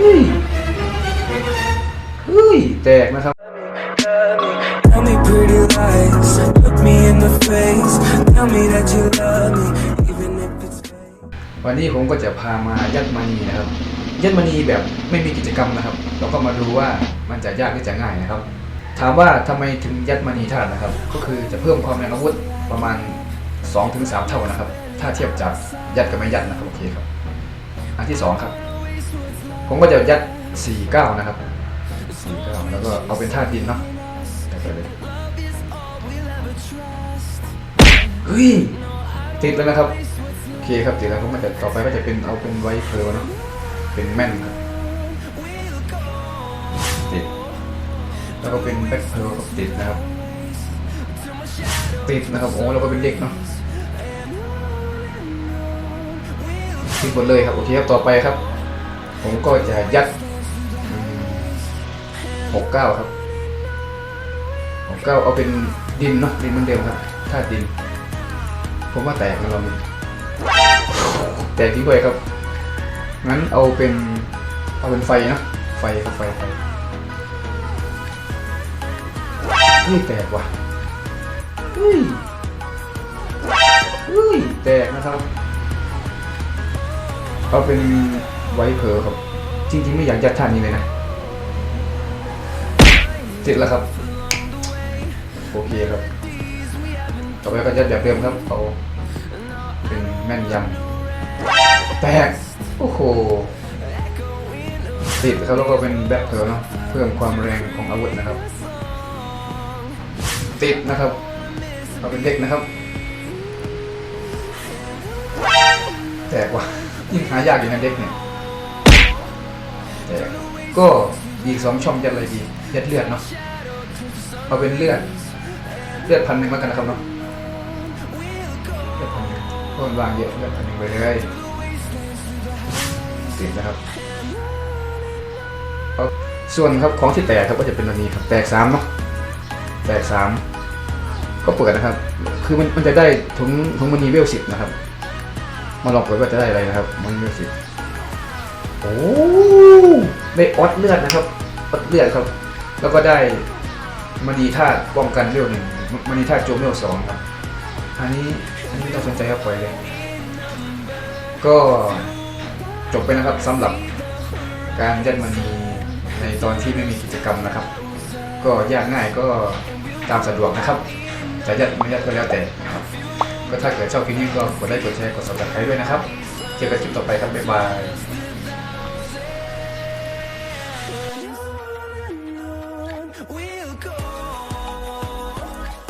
ฮ้ยเฮ้ยแตกนะครับ Tell me pretty lies, look me in the face. Tell me that you love me, even if it's fake. วันนี้ผมก็จะพามายัดมณีนะครับ ยัดมณีแบบไม่มีกิจกรรมนะครับ เราก็มาดูว่ามันจะยากหรือจะง่ายนะครับ ถามว่าทำไมถึงยัดมณีธาตุนะครับ ก็คือจะเพิ่มความแรงอาวุธประมาณ 2-3 เท่านะครับ ถ้าเทียบจากยัดกับไม่ยัดนะครับโอเคครับ อันที่สองครับ ผมก็จะยัด4-9นะครับ4-9แล้วก็เอาเป็นธาตุดินเนาะยัดไปเลยเฮ้ยติดแล้วนะครับโอเคครับติดแล้วก็มันจะต่อไปก็จะเป็นเอาเป็นไวท์เพลเนาะเป็นแม่นครับติดแล้วก็เป็นแบ็คเพลครับติดนะครับ ติดนะครับโอ้แล้วก็เป็นเด็กเนาะติดหมดเลยครับโอเคครับต่อไปครับ ผมก็จะยัดหกเก้าครับหกเก้าเอาเป็นดินเนาะดินเหมือนเดิมครับธาตุดิน ผมว่าแตกนะเราแต่ทิ้งไปครับ งั้นเอาเป็นเอาเป็นไฟนะไฟครับไฟไฟเฮ้ยแตกว่ะเฮ้ยเฮ้ยแตกนะครับ เอาเป็น ไวท์เพอครับ จริงๆไม่อยากยัดท่านนี้เลยนะเสร็จแล้วครับ โอเคครับ ต่อไปก็ยัดแบบเดิมครับเอาเป็นแม่นยำแตกโอ้โหติดครับแล้วก็เป็นแบ็คเพลเนาะเพิ่มความแรงของอาวุธนะครับ ติดนะครับเอาเป็นเด็กนะครับ แตกว่ะยิ่งหายากอยู่นะเด็กเนี่ย ก็อีกสองช่องยัดอะไรดียัดเลือดเนาะเอาเป็นเลือดเลือดพันหนึ่งแล้วกันนะครับเนาะเลือดพันหนึ่งเพราะมันวางเยอะเลือดพันหนึ่งไปเลยติดนะครับเอาส่วนครับของที่แตกครับก็จะเป็นตัวนี้ครับแตกสามเนาะแตกสามก็เปิดนะครับ คือมันมันจะได้ถุงถุงมณีเวลสิบนะครับ มาลองเปิดว่าจะได้อะไรนะครับมณีเวลสิบ โอ้ได้ออดเลือดนะครับออดเลือดครับ แล้วก็ได้มณีธาตุป้องกันเวลหนึ่งมณีธาตุโจมเวลสองครับ อันนี้อันนี้ต้องสนใจครับปล่อยเลย ก็จบไปนะครับสำหรับการยัดมณีในตอนที่ไม่มีกิจกรรมนะครับ ก็ยากง่ายก็ตามสะดวกนะครับจะยัดไม่ยัดก็แล้วแต่ครับก็ถ้าเกิดชอบคลิปนี้ก็กดไลค์กดแชร์กด subscribe ด้วยนะครับ เจอกันคลิปต่อไปครับบ๊ายบาย